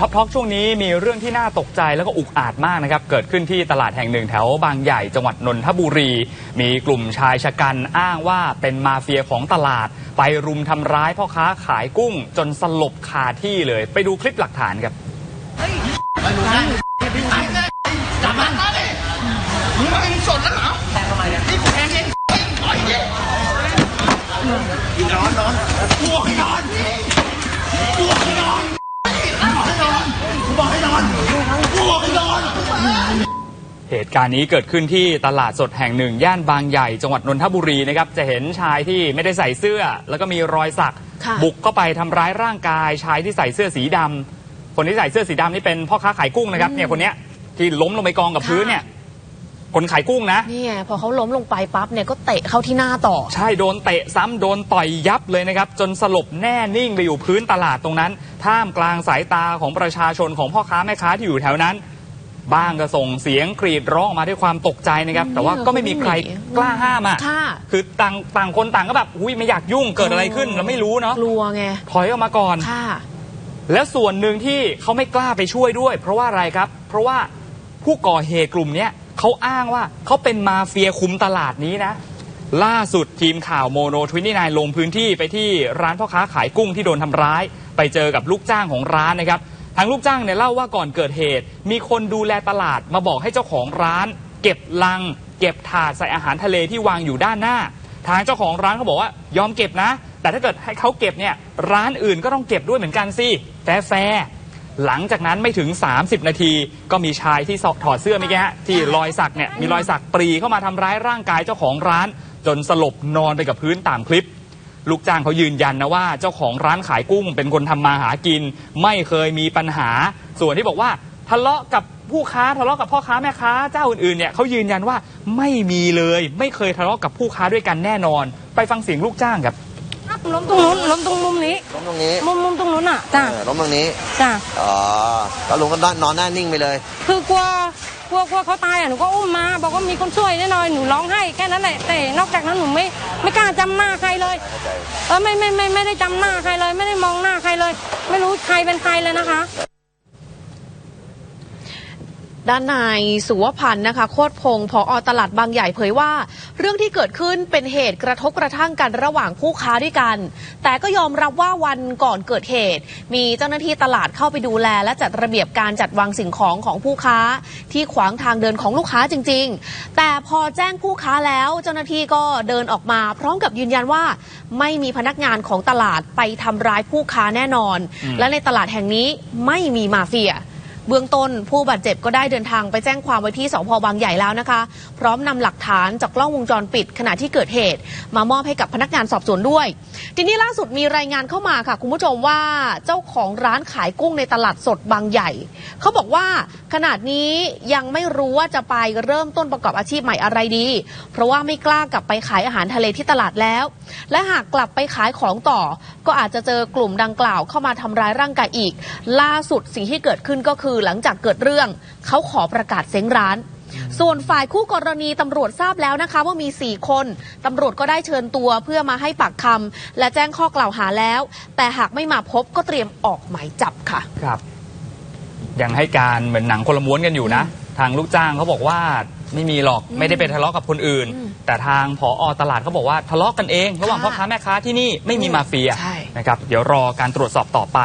ท็อปท็อกช่วงนี้มีเรื่องที่น่าตกใจแล้วก็อุกอาจมากนะครับ เกิดขึ้นที่ตลาดแห่งหนึ่งแถวบางใหญ่จังหวัดนนทบุรี มีกลุ่มชายชะกันอ้างว่าเป็นมาเฟียของตลาด ไปรุมทำร้ายพ่อค้าขายกุ้ง จนสลบคาที่เลย ไปดูคลิปหลักฐานครับจับมันมาดิมึงมาเองสดแล้วเหรอแทงทำไมเนี่ยนี่กูแทงเอง บอกให้นอน เหตุการณ์นี้เกิดขึ้นที่ตลาดสดแห่งหนึ่ง ย่านบางใหญ่ จังหวัดนนทบุรีนะครับ จะเห็นชายที่ไม่ได้ใส่เสื้อ แล้วก็มีรอยสัก ค่ะบุกเข้าไปทำร้ายร่างกายชายที่ใส่เสื้อสีดำคนที่ใส่เสื้อสีดำนี่เป็นพ่อค้าขายกุ้งนะครับเนี่ยคนเนี้ยที่ล้มลงไปกองกับพื้นเนี่ย คนขายกุ้งนะ นี่ไงพอเขาล้มลงไปปั๊บเนี่ยก็เตะเข้าที่หน้าต่อ ใช่โดนเตะซ้ำโดนต่อยยับเลยนะครับ จนสลบแน่นิ่งไปอยู่พื้นตลาดตรงนั้น ท่ามกลางสายตาของประชาชนของพ่อค้าแม่ค้าที่อยู่แถวนั้น บ้างก็ส่งเสียงกรีดร้องออกมาด้วยความตกใจนะครับ แต่ว่าก็ไม่มีใครกล้าห้ามอะค่ะ คือต่างต่างคนต่างก็แบบอุ้ยไม่อยากยุ่งเกิดอะไรขึ้นเราไม่รู้เนาะกลัวไง ถอยออกมาก่อน ค่ะ แล้วส่วนหนึ่งที่เขาไม่กล้าไปช่วยด้วย เพราะว่าอะไรครับ เพราะว่าผู้ก่อเหตุกลุ่มเนี้ย เขาอ้างว่าเขาเป็นมาเฟียคุมตลาดนี้นะ ล่าสุดทีมข่าวโมโนทวินนายลงพื้นที่ไปที่ร้านพ่อค้าขายกุ้งที่โดนทำร้าย ไปเจอกับลูกจ้างของร้านนะครับทางลูกจ้างเนี่ยเล่าว่าก่อนเกิดเหตุ มีคนดูแลตลาดมาบอกให้เจ้าของร้าน เก็บลัง เก็บถาดใส่อาหารทะเลที่วางอยู่ด้านหน้า ทางเจ้าของร้านเขาบอกว่ายอมเก็บนะ แต่ถ้าเกิดให้เขาเก็บเนี่ยร้านอื่นก็ต้องเก็บด้วยเหมือนกันสิแฟร์แฟร์ หลังจากนั้นไม่ถึง 30 นาที ก็มีชายที่ถอดเสื้อเมื่อกี้ฮะที่รอยสักเนี่ยมีรอยสักปรีเข้ามาทำร้ายร่างกายเจ้าของร้าน จนสลบนอนไปกับพื้นตามคลิป ลูกจ้างเขายืนยันนะว่าเจ้าของร้านขายกุ้งเป็นคนทำมาหากิน ไม่เคยมีปัญหา ส่วนที่บอกว่าทะเลาะกับผู้ค้าทะเลาะกับพ่อค้าแม่ค้าเจ้าอื่นๆเนี่ยเขายืนยันว่าไม่มีเลย ไม่เคยทะเลาะกับผู้ค้าด้วยกันแน่นอน ไปฟังเสียงลูกจ้างครับ ล้มตรงนู้นล้มตรงมุมนี้ ล้มตรงนี้มุมมุมตรงนู้นอะจ้ะเออล้มตรงนี้จ้ะอ๋อแล้วลุงก็นอนนอนแน่นิ่งไปเลย คือกลัวกลัวกลัวเขาตายอะหนูก็อุ้มมา บอกว่ามีคนช่วยแน่นอนหนูร้องไห้แค่นั้นแหละแต่นอกจากนั้นหนูไม่ไม่กล้าจำหน้าใครเลยเออไม่ไม่ไม่ไม่ได้จำหน้าใครเลย ไม่ได้มองหน้าใครเลย ไม่รู้ใครเป็นใครเลยนะคะ ด้านนายสุวพันธ์นะคะโคตรพงศ์ผอตลาดบางใหญ่เผยว่า เรื่องที่เกิดขึ้นเป็นเหตุกระทบกระทั่งกันระหว่างผู้ค้าด้วยกัน แต่ก็ยอมรับว่าวันก่อนเกิดเหตุ มีเจ้าหน้าที่ตลาดเข้าไปดูแล และจัดระเบียบการจัดวางสิ่งของของผู้ค้า ที่ขวางทางเดินของลูกค้าจริง ๆ แต่พอแจ้งผู้ค้าแล้วเจ้าหน้าที่ก็เดินออกมา พร้อมกับยืนยันว่า ไม่มีพนักงานของตลาดไปทำร้ายผู้ค้าแน่นอน และในตลาดแห่งนี้ไม่มีมาเฟีย เบื้องต้นผู้บาดเจ็บก็ได้เดินทางไปแจ้งความไว้ที่สพบางใหญ่แล้วนะคะ พร้อมนำหลักฐานจากกล้องวงจรปิดขณะที่เกิดเหตุ มามอบให้กับพนักงานสอบสวนด้วย ทีนี้ล่าสุดมีรายงานเข้ามาค่ะ คุณผู้ชมว่าเจ้าของร้านขายกุ้งในตลาดสดบางใหญ่ เขาบอกว่าขนาดนี้ยังไม่รู้ว่าจะไปเริ่มต้นประกอบอาชีพใหม่อะไรดี เพราะว่าไม่กล้ากลับไปขายอาหารทะเลที่ตลาดแล้ว และหากกลับไปขายของต่อ ก็อาจจะเจอกลุ่มดังกล่าวเข้ามาทำร้ายร่างกายอีก ล่าสุดสิ่งที่เกิดขึ้นก็คือหลังจากเกิดเรื่อง เขาขอประกาศเซ้งร้าน ส่วนฝ่ายคู่กรณีตำรวจทราบแล้วนะคะ ว่ามี 4 คนตำรวจก็ได้เชิญตัวเพื่อมาให้ปากคำและแจ้งข้อกล่าวหาแล้ว แต่หากไม่มาพบก็เตรียมออกหมายจับค่ะ ครับ ยังให้การเหมือนหนังคนละม้วนกันอยู่นะ ทางลูกจ้างเขาบอกว่าไม่มีหรอกไม่ได้ไปทะเลาะกับคนอื่นอืมแต่ทางผอตลาดเขาบอกว่าทะเลาะกันเอง ระหว่างค่ะพ่อค้าแม่ค้าที่นี่ไม่มีมาเฟียใช่นะครับเดี๋ยวรอการตรวจสอบต่อไป